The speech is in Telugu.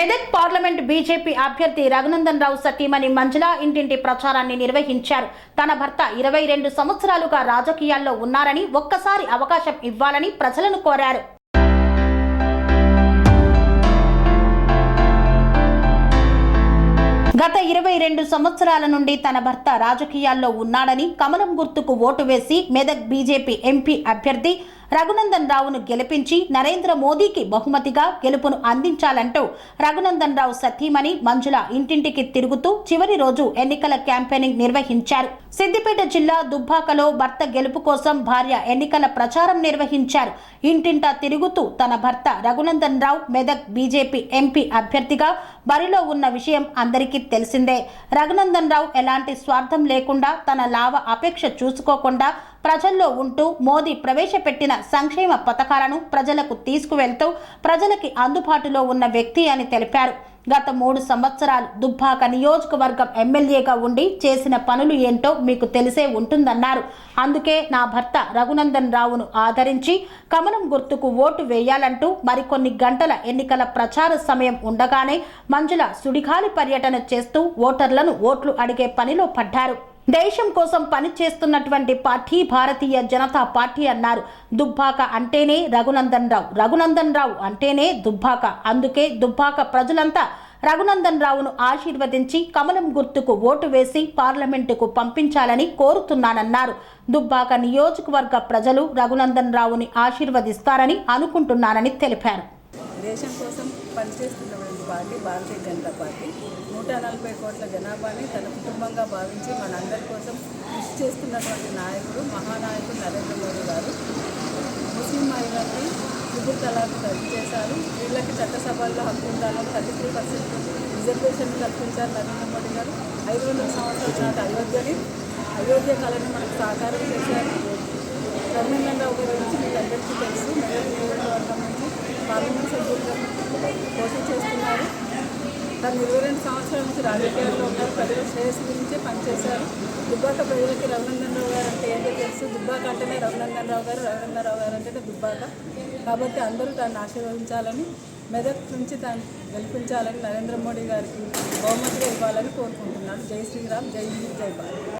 మెదక్ పార్లమెంట్ బీజేపీ అభ్యర్థి రఘునందన్ రావు సతీమణి మంజుల ఇంటింటి ప్రచారాన్ని నిర్వహించారు. తన భర్త ఇరవై రెండు సంవత్సరాలుగా రాజకీయాల్లో ఉన్నారని ఒక్కసారి అవకాశం ఇవ్వాలని ప్రజలను కోరారు. గత ఇరవై రెండు సంవత్సరాల నుండి తన భర్త రాజకీయాల్లో ఉన్నాడని కమలం గుర్తుకు ఓటు వేసి మెదక్ బీజేపీ ఎంపీ అభ్యర్థి రఘునందన్ రావును గెలిపించి నరేంద్ర మోదీకి బహుమతిగా గెలుపును అందించాలంటూ రఘునందన్ రావు సతీమణి మంజుల ఇంటింటికి తిరుగుతూ చివరి రోజు ఎన్నికల క్యాంపెయినింగ్ నిర్వహించారు. సిద్దిపేట జిల్లా దుబ్బాకలో భర్త గెలుపు కోసం భార్య ఎన్నికల ప్రచారం నిర్వహించారు. ఇంటింటా తిరుగుతూ తన భర్త రఘునందన్ రావు మెదక్ బీజేపీ ఎంపీ అభ్యర్థిగా బరిలో ఉన్న విషయం అందరికీ తెలిసిందే. రఘునందన్ రావు ఎలాంటి స్వార్థం లేకుండా తన లాభ అపేక్ష చూసుకోకుండా ప్రజల్లో ఉంటూ మోదీ ప్రవేశపెట్టిన సంక్షేమ పథకాలను ప్రజలకు తీసుకువెళ్తూ ప్రజలకి అందుబాటులో ఉన్న వ్యక్తి అని తెలిపారు. గత మూడు సంవత్సరాలు దుబ్బాక నియోజకవర్గం ఎమ్మెల్యేగా ఉండి చేసిన పనులు ఏంటో మీకు తెలిసే ఉంటుందన్నారు. అందుకే నా భర్త రఘునందన్ రావును ఆదరించి కమలం గుర్తుకు ఓటు వేయాలంటూ మరికొన్ని గంటల ఎన్నికల ప్రచార సమయం ఉండగానే మంజుల సుడిగాలి పర్యటన చేస్తూ ఓటర్లను ఓట్లు అడిగే పనిలో పడ్డారు. దేశం కోసం పనిచేస్తున్నటువంటి పార్టీ భారతీయ జనతా పార్టీ అన్నారు. దుబ్బాక అంటేనే రఘునందన్ రావు. రఘునందన్ రావు అంటేనే దుబ్బాక. అందుకే దుబ్బాక ప్రజలంతా రఘునందన్ రావును ఆశీర్వదించి కమలం గుర్తుకు ఓటు వేసి పార్లమెంటుకు పంపించాలని కోరుతున్నానన్నారు. దుబ్బాక నియోజకవర్గ ప్రజలు రఘునందన్ రావుని ఆశీర్వదిస్తారని అనుకుంటున్నానని తెలిపారు. దేశం కోసం పనిచేస్తున్న పార్టీ భారతీయ జనతా పార్టీ. నూట నలభై కోట్ల జనాభాని తన కుటుంబంగా భావించి మనందరి కోసం కృషి చేస్తున్నటువంటి నాయకుడు మహానాయకుడు నరేంద్ర మోదీ గారు. ముస్లిం మహిళలకి ట్రిపుల్ తలాక్ రద్దు చేశారు. వీళ్ళకి చట్టసభల్లో హక్కు ఉండాలని థర్టీ త్రీ పర్సెంట్ రిజర్వేషన్ కల్పించారు నరేంద్ర మోడీ గారు. ఐదు వందల సంవత్సరాల నాటి అయోధ్యని అయోధ్య కళని మనకు సాకారం చేశారు. గవర్నమెంట్ గారి గురించి మీకు అందరికీ తెలుసు. నియోజకవర్గం నుంచి పార్లమెంట్ సభ్యులుగా పోటీ చేస్తున్నారు. తను ఇరవై రెండు సంవత్సరాల నుంచి రాజకీయాల్లో ఉన్నారు. ప్రజల శ్రేయస్సు గురించే పనిచేశారు. దుబ్బాక ప్రజలకి రఘునందనరావు గారు అంటే ఏంటో తెలుసు. దుబ్బాక అంటేనే రఘునందనరావు గారు రఘునందనరావు గారు అంటేనే దుబ్బాక. కాబట్టి అందరూ దాన్ని ఆశీర్వదించాలని మెదక్ నుంచి తాను గెలిపించాలని నరేంద్ర మోడీ గారికి బహుమతిగా ఇవ్వాలని కోరుకుంటున్నాను. జై శ్రీరామ్ జై హింద్ జై Bharat.